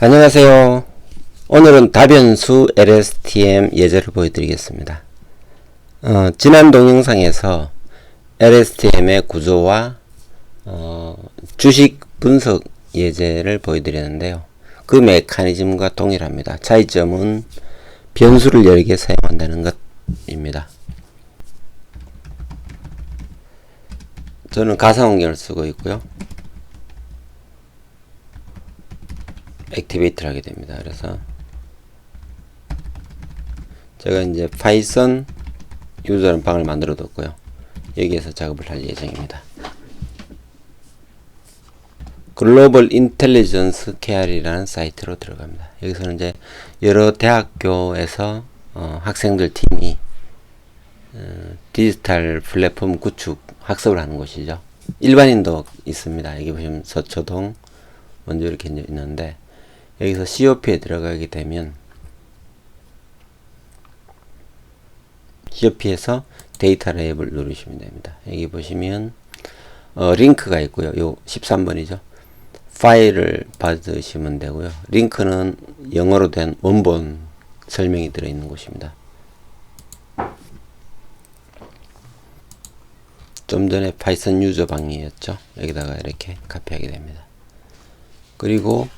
안녕하세요. 오늘은 다변수 LSTM 예제를 보여드리겠습니다. 어, 지난 동영상에서 LSTM의 구조와 어, 주식 분석 예제를 보여드렸는데요. 그 메커니즘과 동일합니다. 차이점은 변수를 여러 개 사용한다는 것입니다. 저는 가상환경을 쓰고 있고요. 액티베이트를 하게 됩니다. 그래서 제가 이제 파이썬 유저라는 방을 만들어 뒀고요. 여기에서 작업을 할 예정입니다. 글로벌 인텔리전스 KR이라는 사이트로 들어갑니다. 여기서는 이제 여러 대학교에서 어, 학생들 팀이 어, 디지털 플랫폼 구축 학습을 하는 곳이죠. 일반인도 있습니다. 여기 보시면 서초동 먼저 이렇게 있는데 여기서 COP에 들어가게 되면 COP에서 데이터 랩을 누르시면 됩니다. 여기 보시면 어, 링크가 있고요. 요 13번이죠. 파일을 받으시면 되고요. 링크는 영어로 된 원본 설명이 들어있는 곳입니다. 좀 전에 파이썬 유저 방이었죠. 여기다가 이렇게 카피하게 됩니다. 그리고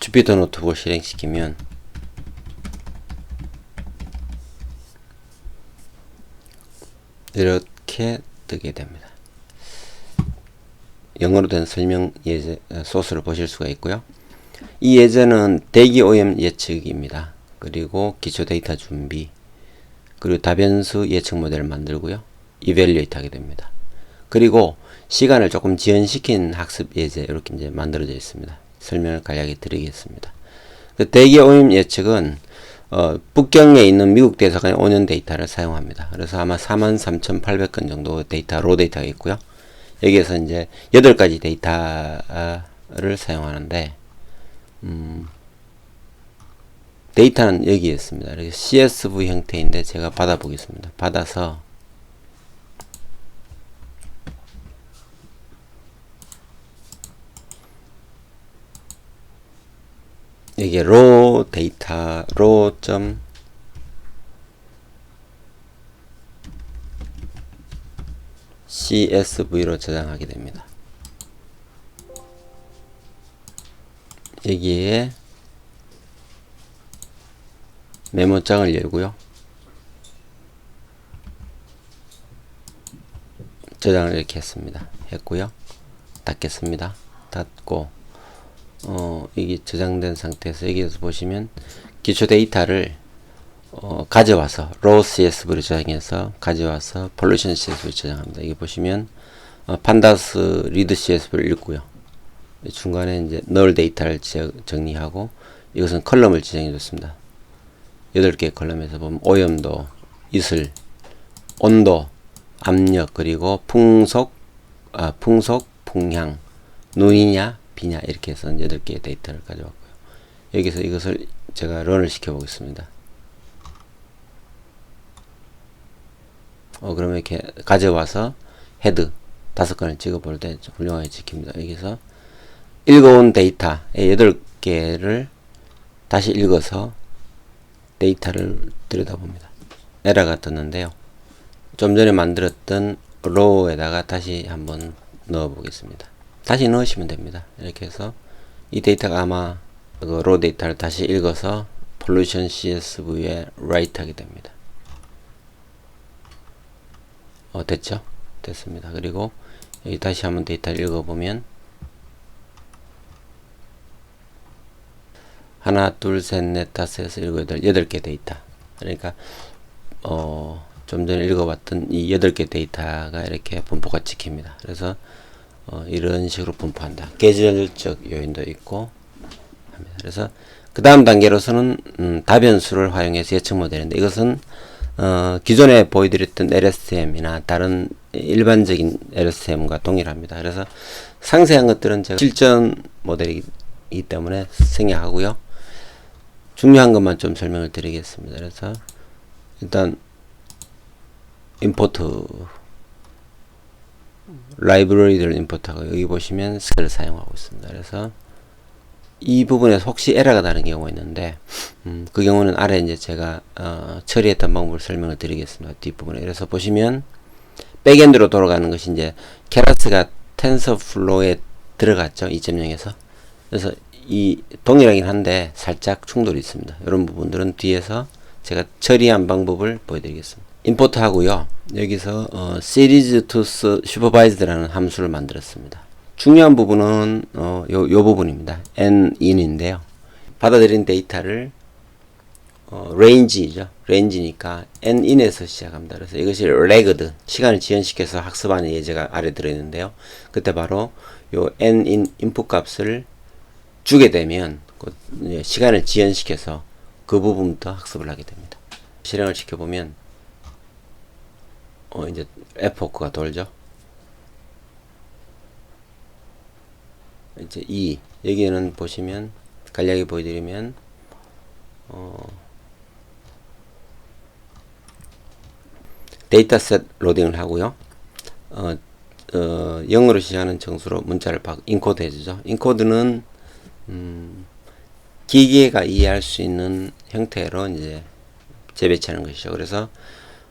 주피터 노트북을 실행시키면 이렇게 뜨게 됩니다. 영어로 된 설명 예제 어, 소스를 보실 수가 있고요. 이 예제는 대기 오염 예측입니다. 그리고 기초 데이터 준비 그리고 다변수 예측 모델을 만들고요. 이벨리에이트 하게 됩니다. 그리고 시간을 조금 지연시킨 학습 예제 이렇게 이제 만들어져 있습니다. 설명을 간략히 드리겠습니다. 그 대기 오염 예측은 어, 북경에 있는 미국 대사관의 5년 데이터를 사용합니다. 그래서 아마 43,800건 정도 데이터, 로 데이터가 있고요. 여기에서 이제 8가지 데이터를 사용하는데, 음, 데이터는 여기에 있습니다. CSV 형태인데 제가 받아보겠습니다. 받아서 이게 로 데이터 로점 CSV로 저장하게 됩니다. 여기에 메모장을 열고요. 저장을 이렇게 했습니다. 했고요. 닫겠습니다. 닫고 어, 이게 저장된 상태에서 여기에서 보시면 기초 데이터를 어, 가져와서 raw CSV로 저장해서 가져와서 pollution CSV 저장합니다. 여기 보시면 어, 판다스 리드 CSV를 읽고요. 중간에 이제 null 데이터를 저, 정리하고 이것은 컬럼을 지정해 줬습니다. 8개 컬럼에서 보면 오염도, 이슬, 온도, 압력, 그리고 풍속, 아, 풍속, 풍향, 눈이냐, 비냐 이렇게 해서 8개의 데이터를 가져왔고요. 여기서 이것을 제가 런을 시켜 보겠습니다. 어, 그러면 이렇게 가져와서 헤드 다섯 건을 찍어 볼 때 훌륭하게 찍힙니다. 여기서 읽어온 데이터 8개를 다시 읽어서 데이터를 들여다봅니다. 에러가 떴는데요. 좀 전에 만들었던 로우에다가 다시 한번 넣어 보겠습니다. 다시 넣으시면 됩니다. 이렇게 해서 이 데이터가 아마 그 로 데이터를 다시 읽어서 pollution CSV에 write 하게 됩니다. 어, 됐죠? 됐습니다. 그리고 여기 다시 한번 데이터를 읽어보면 하나, 둘, 셋, 넷, 다섯, 여섯, 일곱, 여덟, 여덟 개 데이터. 그러니까 어, 좀 전에 읽어봤던 이 여덟 개 데이터가 이렇게 분포가 찍힙니다. 그래서 어, 이런 식으로 분포한다. 계절적 요인도 있고 합니다. 그래서 그 다음 단계로서는 음, 다변수를 활용해서 예측 모델인데 이것은 어, 기존에 보여드렸던 LSTM이나 다른 일반적인 LSTM과 동일합니다. 그래서 상세한 것들은 제가 실전 모델이기 때문에 생략하고요. 중요한 것만 좀 설명을 드리겠습니다. 그래서 일단 임포트 라이브러리들을 임포트하고 여기 보시면 스킬을 사용하고 있습니다. 그래서 이 부분에서 혹시 에러가 나는 경우가 있는데 음, 그 경우는 아래 이제 제가 어, 처리했던 방법을 설명을 드리겠습니다. 뒷부분에 그래서 보시면 백엔드로 돌아가는 것이 이제 케라스가 텐서플로우에 들어갔죠 2.0에서 그래서 이 동일하긴 한데 살짝 충돌이 있습니다. 이런 부분들은 뒤에서 제가 처리한 방법을 보여드리겠습니다. 임포트 하고요. 여기서 어, series to supervised라는 함수를 만들었습니다. 중요한 부분은 어, 요, 요 부분입니다. nin인데요. 받아들인 데이터를 어, range죠. range니까 nin에서 시작합니다. 그래서 이것이 lagged 시간을 지연시켜서 학습하는 예제가 아래 들어 있는데요. 그때 바로 요 nin 인풋 값을 주게 되면 그 시간을 지연시켜서 그 부분부터 학습을 하게 됩니다. 실행을 시켜보면 어 이제 F4가 돌죠. 이제 2 여기에는 보시면 간략히 보여드리면 어 데이터셋 로딩을 하고요. 어, 어, 0으로 시작하는 정수로 문자를 바, 인코드 해주죠. 인코드는 음, 기계가 이해할 수 있는 형태로 이제 재배치하는 것이죠. 그래서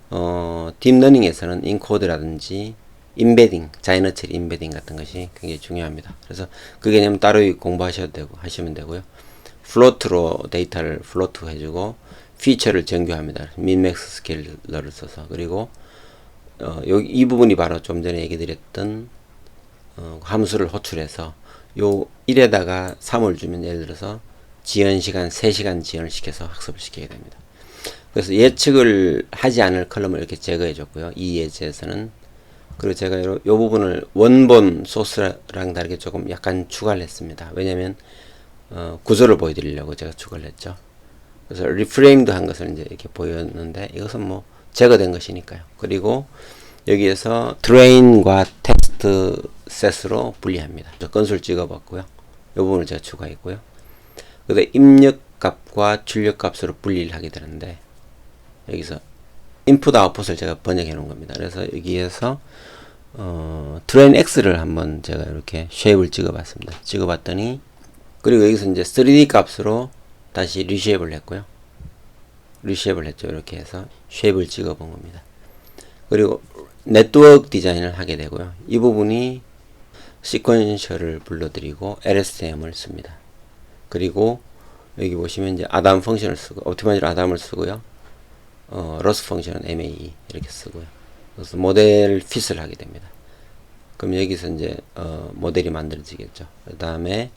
어, 딥러닝에서는 인코드라든지 인베딩, 자이너처리 인베딩 같은 것이 굉장히 중요합니다. 그래서 그 개념 따로 공부하셔도 되고 하시면 되고요. 플로트로 데이터를 플로트 해주고 피처를 정교합니다. 민맥스 스케일러를 써서 그리고 어, 여기 이 부분이 바로 좀 전에 얘기 드렸던 어, 함수를 호출해서 요 1에다가 3을 주면 예를 들어서 지연 시간 3시간 지연을 시켜서 학습을 시키게 됩니다. 그래서 예측을 하지 않을 컬럼을 이렇게 제거해 줬고요. 이 예제에서는 그리고 제가 요, 요 부분을 원본 소스랑 다르게 조금 약간 추가를 했습니다. 왜냐면 어, 구조를 보여드리려고 제가 추가를 했죠. 그래서 리프레임드 한 것을 이제 이렇게 보였는데 이것은 뭐 제거된 것이니까요. 그리고 여기에서 트레인과 텍스트 셋으로 분리합니다. 건수를 찍어봤고요. 이 부분을 제가 추가했고요. 그다음 입력 값과 출력 값으로 분리를 하게 되는데 여기서 인풋 아웃풋을 제가 번역해 놓은 겁니다. 그래서 여기에서 어, 트레인 X를 한번 제가 이렇게 쉐입을 찍어봤습니다. 찍어봤더니 그리고 여기서 이제 3D 값으로 다시 리쉐입을 했고요. 리쉐입을 했죠. 이렇게 해서 쉐입을 찍어 본 겁니다. 그리고 네트워크 디자인을 하게 되고요. 이 부분이 시퀀셜을 불러드리고 LSTM을 씁니다. 그리고 여기 보시면 이제 아담 펑션을 쓰고 옵티마이저 아담을 쓰고요. 어, 로스 펑션은 MAE 이렇게 쓰고요. 그래서 모델 핏을 하게 됩니다. 그럼 여기서 이제 어, 모델이 만들어지겠죠. 그 다음에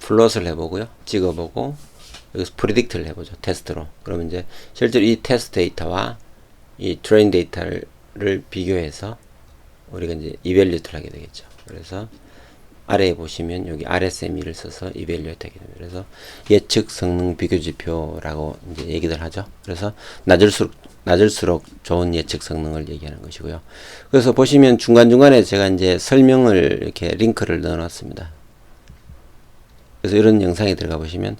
플롯을 해보고요. 찍어보고 여기서 프리딕트를 해보죠. 테스트로. 그러면 이제 실제로 이 테스트 데이터와 이 트레인 데이터를 비교해서 우리가 이제 이벨리트를 하게 되겠죠. 그래서 아래에 보시면 여기 RSME를 써서 이벨리트 하게 됩니다. 그래서 예측 성능 비교 지표라고 이제 얘기들 하죠. 그래서 낮을수록 낮을수록 좋은 예측 성능을 얘기하는 것이고요. 그래서 보시면 중간중간에 제가 이제 설명을 이렇게 링크를 넣어 놨습니다. 그래서 이런 영상에 들어가 보시면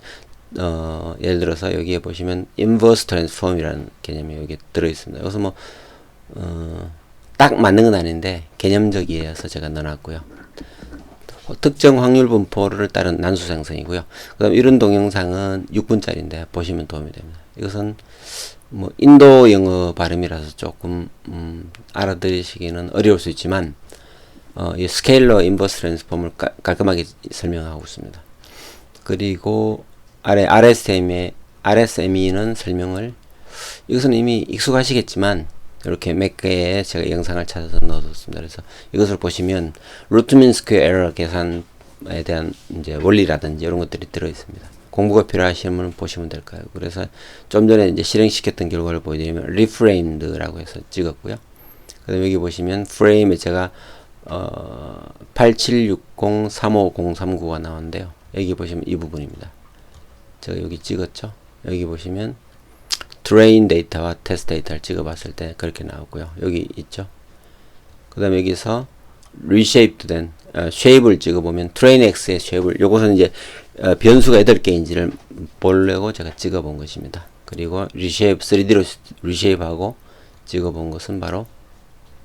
어, 예를 들어서 여기에 보시면 inverse transform이라는 개념이 여기 들어 있습니다. 여기서 뭐, 어, 딱 맞는 건 아닌데 개념적이어서 제가 넣어놨고요. 특정 확률 분포를 따른 난수 생성이고요. 그 다음 이런 동영상은 6분짜리인데 보시면 도움이 됩니다. 이것은 뭐 인도 영어 발음이라서 조금 음, 알아들으시기는 어려울 수 있지만 어, 이 스케일러 인버스 트랜스폼을 깔끔하게 설명하고 있습니다. 그리고 아래 RSM의 RSME는 설명을 이것은 이미 익숙하시겠지만 이렇게 몇 개의 제가 영상을 찾아서 넣어뒀습니다. 그래서 이것을 보시면 루트민 스퀘어 에러 계산에 대한 이제 원리라든지 이런 것들이 들어 있습니다. 공부가 필요하시면 분 보시면 될까요? 그래서 좀 전에 이제 실행시켰던 결과를 보여드리면 리프레임드라고 해서 찍었고요. 그다음 여기 보시면 프레임에 제가 어 87603503구가 나오는데요. 여기 보시면 이 부분입니다. 제가 여기 찍었죠. 여기 보시면 트레인 데이터와 테스트 데이터를 찍어봤을 때 그렇게 나오고요. 여기 있죠. 그 다음에 여기서 리쉐입드 된 어, 쉐입을 찍어보면 트레인 X의 쉐입을 요것은 이제 어, 변수가 8개인지를 보려고 제가 찍어본 것입니다. 그리고 리쉐입 3D로 리쉐입하고 찍어본 것은 바로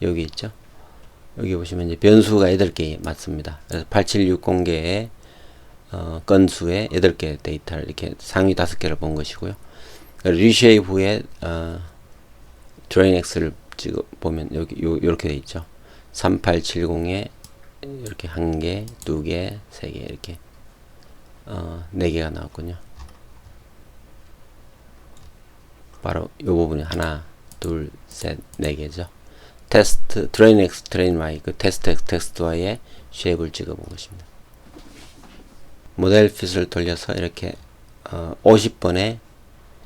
여기 있죠. 여기 보시면 이제 변수가 8개 맞습니다. 그래서 8760개의 어, 건수의 8개 데이터를 이렇게 상위 5개를 본 것이고요. 후에 어, 드레인 X를 찍어 보면 여기 요, 요렇게 돼 있죠. 3870에 이렇게 한 개, 두 개, 세 개 이렇게 어, 네 개가 나왔군요. 바로 이 부분이 하나, 둘, 셋, 네 개죠. 테스트 트레인 Y 그 테스트 Y의 쉐입을 찍어본 것입니다. 모델 핏을 돌려서 이렇게 어, 50번의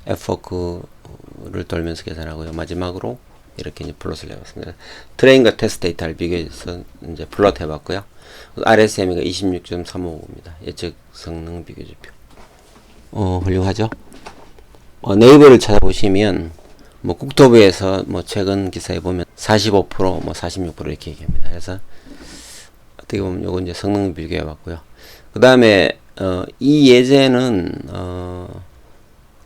F워크를 돌면서 계산하고요. 마지막으로 이렇게 이제 플롯을 해봤습니다. 트레인과 테스트 데이터를 비교해서 이제 플롯 해봤고요. RSM이가 26.355입니다. 예측 성능 비교지표. 어, 훌륭하죠? 어, 네이버를 찾아보시면 뭐 국토부에서 뭐 최근 기사에 보면 45%뭐 46% 이렇게 얘기합니다. 그래서 어떻게 보면 요거 이제 성능 비교해 봤고요. 그 다음에 어, 이 예제는 어,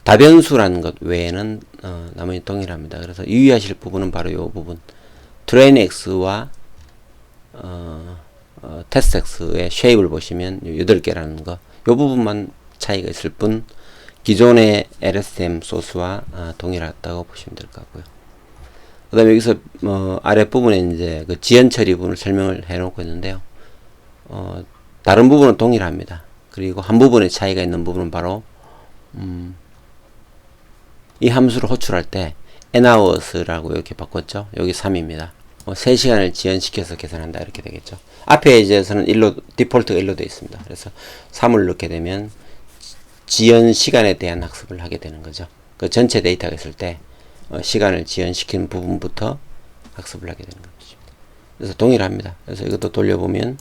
다변수라는 것 외에는 어, 나머지 동일합니다. 그래서 유의하실 부분은 바로 이 부분 트레인 X와 어, 어, 테스트 X의 쉐입을 보시면 8개라는 거, 이 부분만 차이가 있을 뿐 기존의 LSM 소스와 어, 동일하다고 보시면 될 것 같고요. 그 다음에 여기서 어, 아랫부분에 이제 그 지연 처리 부분을 설명을 해 놓고 있는데요. 어, 다른 부분은 동일합니다. 그리고 한 부분에 차이가 있는 부분은 바로 음, 이 함수를 호출할 때 nhours라고 이렇게 바꿨죠. 여기 3입니다. 뭐 3시간을 지연시켜서 계산한다 이렇게 되겠죠. 앞에 이제서는 1로 디폴트가 1로 되어 있습니다. 그래서 3을 넣게 되면 지연 시간에 대한 학습을 하게 되는 거죠. 그 전체 데이터가 있을 때 어, 시간을 지연시키는 부분부터 학습을 하게 되는 것입니다. 그래서 동일합니다. 그래서 이것도 돌려보면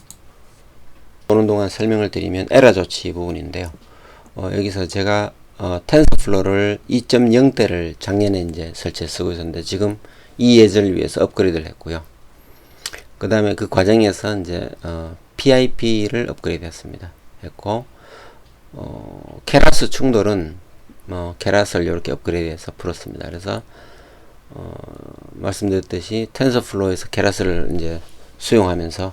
보는 동안 설명을 드리면 에러 조치 부분인데요. 어, 여기서 제가 어, 텐서플로우를 2.0대를 작년에 이제 설치해 쓰고 있었는데 지금 이 예제를 위해서 업그레이드를 했고요. 그 다음에 그 과정에서 이제 어, PIP를 업그레이드 했습니다. 했고 어, 케라스 충돌은 뭐 케라스를 이렇게 업그레이드해서 풀었습니다. 그래서 어, 말씀드렸듯이 텐서플로우에서 케라스를 이제 수용하면서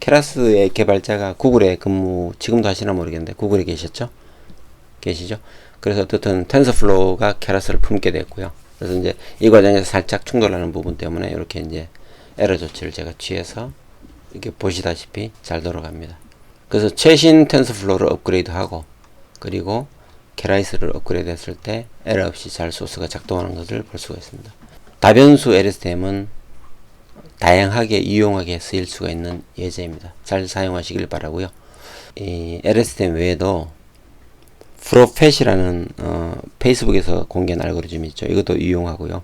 케라스의 개발자가 구글에 근무 지금도 하시나 모르겠는데 구글에 계셨죠? 계시죠? 그래서 어떻든 텐서플로우가 케라스를 품게 됐고요. 그래서 이제 이 과정에서 살짝 충돌하는 부분 때문에 이렇게 이제 에러 조치를 제가 취해서 이렇게 보시다시피 잘 돌아갑니다. 그래서 최신 텐서플로우를 업그레이드하고 그리고 케라이스를 업그레이드 했을 때 에러 없이 잘 소스가 작동하는 것을 볼 수가 있습니다. 다변수 LSTM은 다양하게 유용하게 쓰일 수가 있는 예제입니다. 잘 사용하시길 바라고요. 이 LSTM 외에도 프로펫이라는 어, 페이스북에서 공개한 알고리즘이 있죠. 이것도 유용하고요.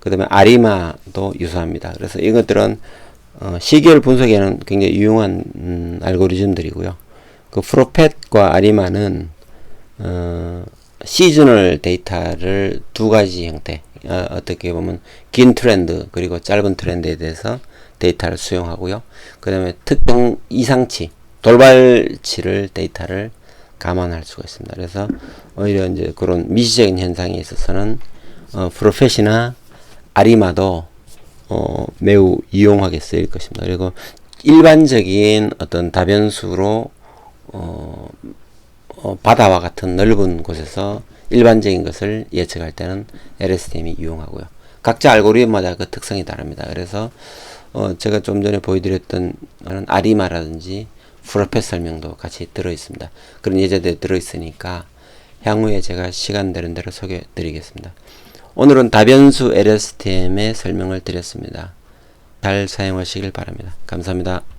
그 다음에 아리마도 유사합니다. 그래서 이것들은 어, 시계열 분석에는 굉장히 유용한 음, 알고리즘들이고요. 그 프로펫과 아리마는 어, 시즈널 데이터를 두 가지 형태 어, 어떻게 보면 긴 트렌드 그리고 짧은 트렌드에 대해서 데이터를 수용하고요. 그 다음에 특정 이상치 돌발치를 데이터를 감안할 수가 있습니다. 그래서 오히려 이제 그런 미시적인 현상에 있어서는 어, 프로페시나 아리마도 어, 매우 이용하게 쓰일 것입니다. 그리고 일반적인 어떤 다변수로 어, 어, 바다와 같은 넓은 곳에서 일반적인 것을 예측할 때는 LSTM이 이용하고요. 각자 알고리즘마다 그 특성이 다릅니다. 그래서 어, 제가 좀 전에 보여드렸던 아리마라든지 프로페 설명도 같이 들어 있습니다. 그런 예제들이 들어 있으니까 향후에 제가 시간 되는 대로 소개해 드리겠습니다. 오늘은 다변수 LSTM의 설명을 드렸습니다. 잘 사용하시길 바랍니다. 감사합니다.